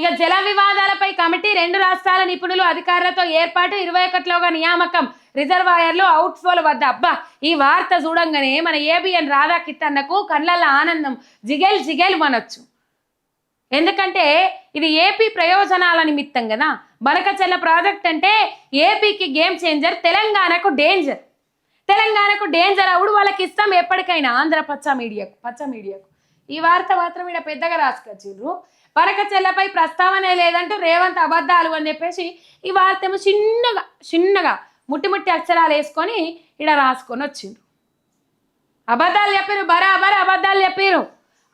ఇక జల వివాదాలపై కమిటీ రెండు రాష్ట్రాల నిపుణులు అధికారులతో ఏర్పాటు. ఇరవై ఒకటిలోగా నియామకం రిజర్వాయర్లు అవుట్ఫ్లోల వద్ద. అబ్బా ఈ వార్త చూడంగానే మన ఏబిఎన్ రాధా కిట్టన్నకు కళ్ళల్లో ఆనందం. జిగేల్ జిగేల్ మనొచ్చు ఎందుకంటే ఇది ఏపీ ప్రయోజనాల నిమిత్తం కదా. బనకచెల్ల ప్రాజెక్ట్ అంటే ఏపీకి గేమ్ చేంజర్ తెలంగాణకు డేంజర్. తెలంగాణకు డేంజర్ అవుడు వాళ్ళకి ఇస్తాం ఎప్పటికైనా. ఆంధ్ర పచ్చ మీడియాకు పచ్చ మీడియాకు. ఈ వార్త మాత్రం ఇక్కడ పెద్దగా రాసుకొచ్చిండ్రు. బనకచెల్లపై ప్రస్తావనే లేదంటూ రేవంత్ అబద్ధాలు అని చెప్పేసి ఈ వార్త ఏమో చిన్నగా చిన్నగా ముట్టిముట్టి అక్షరాలు వేసుకొని ఇక్కడ రాసుకొని వచ్చిండ్రు. అబద్ధాలు చెప్పారు బరాబర్ అబద్ధాలు చెప్పారు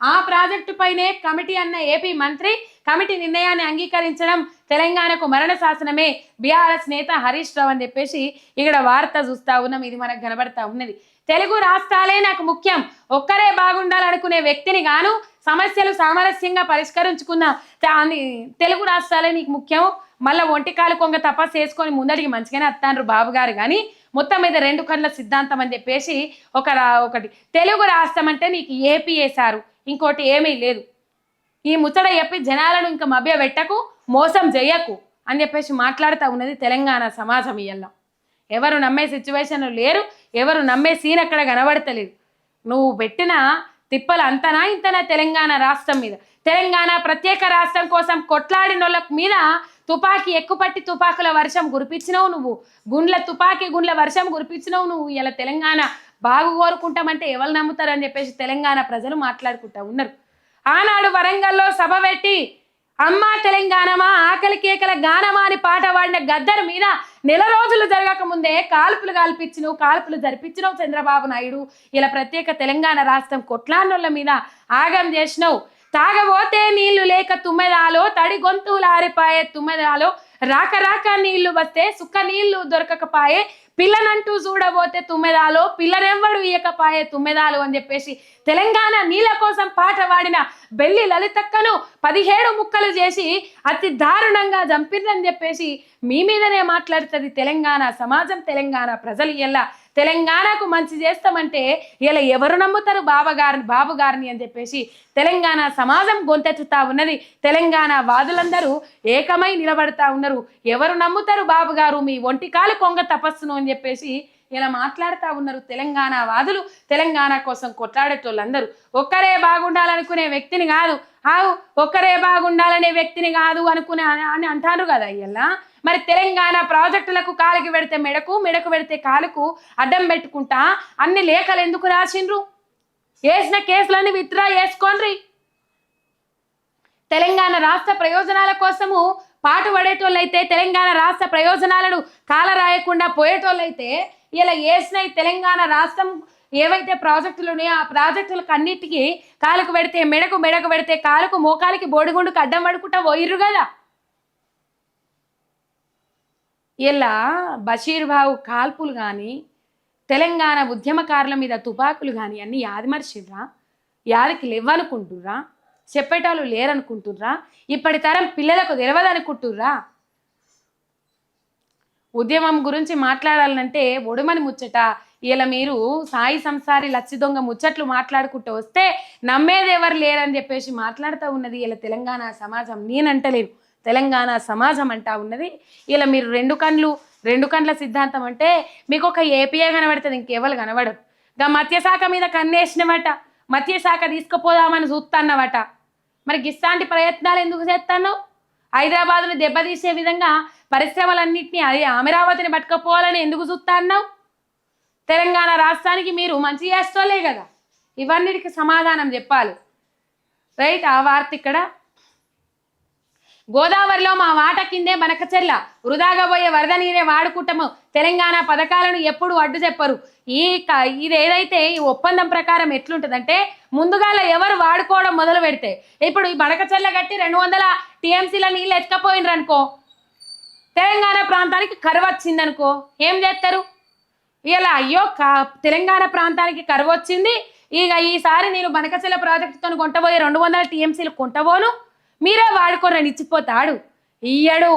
ఆ ప్రాజెక్టు పైనే కమిటీ అన్న ఏపీ మంత్రి కమిటీ నిర్ణయాన్ని అంగీకరించడం తెలంగాణకు మరణ శాసనమే బీఆర్ఎస్ నేత హరీష్ రావు అని చెప్పేసి ఇక్కడ వార్త చూస్తా ఉన్నాం ఇది మనకు కనబడతా ఉన్నది. తెలుగు రాష్ట్రాలే నాకు ముఖ్యం. ఒక్కరే బాగుండాలనుకునే వ్యక్తిని గాను సమస్యలు సామరస్యంగా పరిష్కరించుకున్న తా- తెలుగు రాష్ట్రాలే నీకు ముఖ్యం. మళ్ళీ ఒంటికాలు కొంగ తపస్సు చేసుకొని ముందడికి మంచిగానే వస్తాండ్రు బాబు గారు. కానీ మొత్తం మీద రెండు కళ్ళ సిద్ధాంతం అని చెప్పేసి ఒక రా- ఒకటి. తెలుగు రాష్ట్రం అంటే నీకు ఏపీ వేశారు ఇంకోటి ఏమీ లేదు. ఈ ముచ్చట చెప్పి జనాలను ఇంకా మభ్య పెట్టకు మోసం చెయ్యకు అని చెప్పేసి మాట్లాడుతూ ఉన్నది తెలంగాణ సమాజం ఇయ్యాల ఎవరు నమ్మే సిచ్యువేషన్ లేరు ఎవరు నమ్మే సీన్ అక్కడ కనబడతలేదు. నువ్వు పెట్టిన తిప్పలు అంతనా ఇంతనా తెలంగాణ రాష్ట్రం మీద? తెలంగాణ ప్రత్యేక రాష్ట్రం కోసం కొట్లాడిన మీద తుపాకీ ఎక్కుపట్టి తుపాకుల వర్షం కురిపించినావు నువ్వు. గుండ్ల తుపాకీ గుండ్ల వర్షం కురిపించినావు నువ్వు. ఇలా తెలంగాణ బాగు కోరుకుంటామంటే ఎవరు నమ్ముతారని చెప్పేసి తెలంగాణ ప్రజలు మాట్లాడుకుంటా ఉన్నారు. ఆనాడు వరంగల్లో సభ పెట్టి అమ్మా తెలంగాణమా ఆకలి కేకల గానమా అని పాట పాడిన గద్దర్ మీద నెల రోజులు జరగక ముందే కాల్పులు కాల్పించినవు కాల్పులు జరిపించినవు చంద్రబాబు నాయుడు. ఇలా ప్రత్యేక తెలంగాణ రాష్ట్రం కొట్లాన్నోళ్ళ మీద ఆగం చేసినవు. తాగబోతే నీళ్ళు లేక తుమ్మెదాలో తడి గొంతులు ఆరిపాయే తుమ్మెదాలో రాక రాక నీళ్ళు వస్తే సుక్క నీళ్ళు దొరకకపాయే పిల్లనంటూ చూడబోతే తుమ్మెదాలో పిల్లనెవ్వడు ఇయ్యకపాయే తుమ్మెదాలు అని చెప్పేసి తెలంగాణ నీళ్ళ కోసం పాట పాడిన బెల్లి లలితక్కను పదిహేడు ముక్కలు చేసి అతి దారుణంగా చంపిండ్రని చెప్పేసి మీ మీదనే మాట్లాడుతుంది తెలంగాణ సమాజం తెలంగాణ ప్రజలు. ఎలా తెలంగాణకు మంచి చేస్తామంటే ఇలా ఎవరు నమ్ముతారు బాబగారిని బాబు గారిని అని చెప్పేసి తెలంగాణ సమాజం గొంతెత్తుతా ఉన్నది. తెలంగాణ వాదులందరూ ఏకమై నిలబడతా ఉన్నారు. ఎవరు నమ్ముతారు బాబు గారు మీ ఒంటికాలు కొంగ తపస్సును అని చెప్పేసి ఇలా మాట్లాడుతూ ఉన్నారు తెలంగాణ వాదులు. తెలంగాణ కోసం కొట్లాడేటోళ్ళందరూ. ఒక్కరే బాగుండాలనుకునే వ్యక్తిని కాదు. ఆవు ఒక్కరే బాగుండాలనే వ్యక్తిని కాదు అనుకునే అని అంటారు కదా ఇలా మరి తెలంగాణ ప్రాజెక్టులకు కాలుకి పెడితే మెడకు మెడకు పెడితే కాలుకు అడ్డం పెట్టుకుంటా అన్ని లేఖలు ఎందుకు రాసిండ్రు? వేసిన కేసులన్నీ విత్డ్రా చేసుకోండ్రి. తెలంగాణ రాష్ట్ర ప్రయోజనాల కోసము పాటు పడేటోళ్ళైతే తెలంగాణ రాష్ట్ర ప్రయోజనాలను కాలరాయకుండా పోయేటోళ్ళైతే ఇలా వేసినాయి తెలంగాణ రాష్ట్రం ఏవైతే ప్రాజెక్టులు ఉన్నాయో ఆ ప్రాజెక్టులకు అన్నిటికీ కాలుకు పెడితే మెడకు మెడకు పెడితే కాలుకు మోకాలికి బోడిగుండుకు అడ్డం పడుకుంటా పోయిర్రు కదా. ఇలా బషీర్ బాబు కాల్పులు కానీ తెలంగాణ ఉద్యమకారుల మీద తుపాకులు కానీ అన్నీ యాదిమర్చిర్రా యాదికి లేవనుకుంటుర్రా? చెప్పేటోళ్ళు లేరనుకుంటుర్రా? ఇప్పటి తరం పిల్లలకు తెలియదనుకుంటుర్రా ఉద్యమం గురించి మాట్లాడాలంటే ఒడుమని ముచ్చట. ఇలా మీరు సాయి సంసారి లచ్చి దొంగ ముచ్చట్లు మాట్లాడుకుంటూ వస్తే నమ్మేది ఎవరు లేరని చెప్పేసి మాట్లాడుతూ ఉన్నది ఇలా తెలంగాణ సమాజం. నేనంటలేను. తెలంగాణ సమాజం అంటా ఉన్నది. ఇలా మీరు రెండు కండ్లు రెండు కండ్ల సిద్ధాంతం అంటే మీకు ఒక ఏపీఏ కనబడుతుంది ఇంకెవరు కనబడరు. గా మత్స్యశాఖ మీద కన్నేసినవట మత్స్యశాఖ తీసుకుపోదామని చూస్తాన్నవట మరి గిస్తాంటి ప్రయత్నాలు ఎందుకు చేస్తాను హైదరాబాద్ను దెబ్బతీసే విధంగా పరిశ్రమలన్నింటినీ అది అమరావతిని పట్టుకపోవాలని ఎందుకు చూస్తా అన్నావు? తెలంగాణ రాష్ట్రానికి మీరు మంచి చేస్తోలే కదా. ఇవన్నిటికి సమాధానం చెప్పాలి. రైట్ ఆ వార్త ఇక్కడ. గోదావరిలో మా వాట కిందే మనకచెల్ల వృధాగా పోయే వరద నీరే వాడుకుంటాము. తెలంగాణ పథకాలను ఎప్పుడు అడ్డు చెప్పరు. ఈ క- ఇది ఏదైతే ఈ ఒప్పందం ప్రకారం ఎట్లుంటుందంటే ముందుగాల ఎవరు వాడుకోవడం మొదలు పెడితే ఇప్పుడు ఈ బనకచెల్ల కట్టి రెండు వందల టీఎంసీల నీళ్ళు ఎత్తుకపోయినరు అనుకో తెలంగాణ ప్రాంతానికి కరువు వచ్చిందనుకో ఏం చేస్తారు ఇలా అయ్యో తెలంగాణ ప్రాంతానికి కరువు వచ్చింది. ఇక ఈసారి నేను బనకచెల్ల ప్రాజెక్టుతో కొంటబోయే రెండు వందల టీఎంసీలు కొంటబోను. మీరే వాడుకోరని ఇచ్చిపోతాడు ఇయ్యడు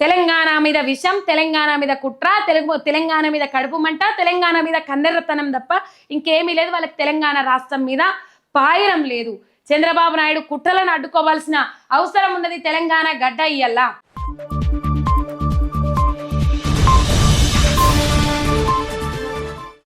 తెలంగాణ మీద విషం తెలంగాణ మీద కుట్ర తెలుగు తెలంగాణ మీద కడుపు మంట తెలంగాణ మీద కన్నెర్రతనం తప్ప ఇంకేమీ లేదు. వాళ్ళకి తెలంగాణ రాష్ట్రం మీద పాయడం లేదు. చంద్రబాబు నాయుడు కుట్రలను అడ్డుకోవాల్సిన అవసరం ఉన్నది తెలంగాణ గడ్డ ఇయ్యల్లా.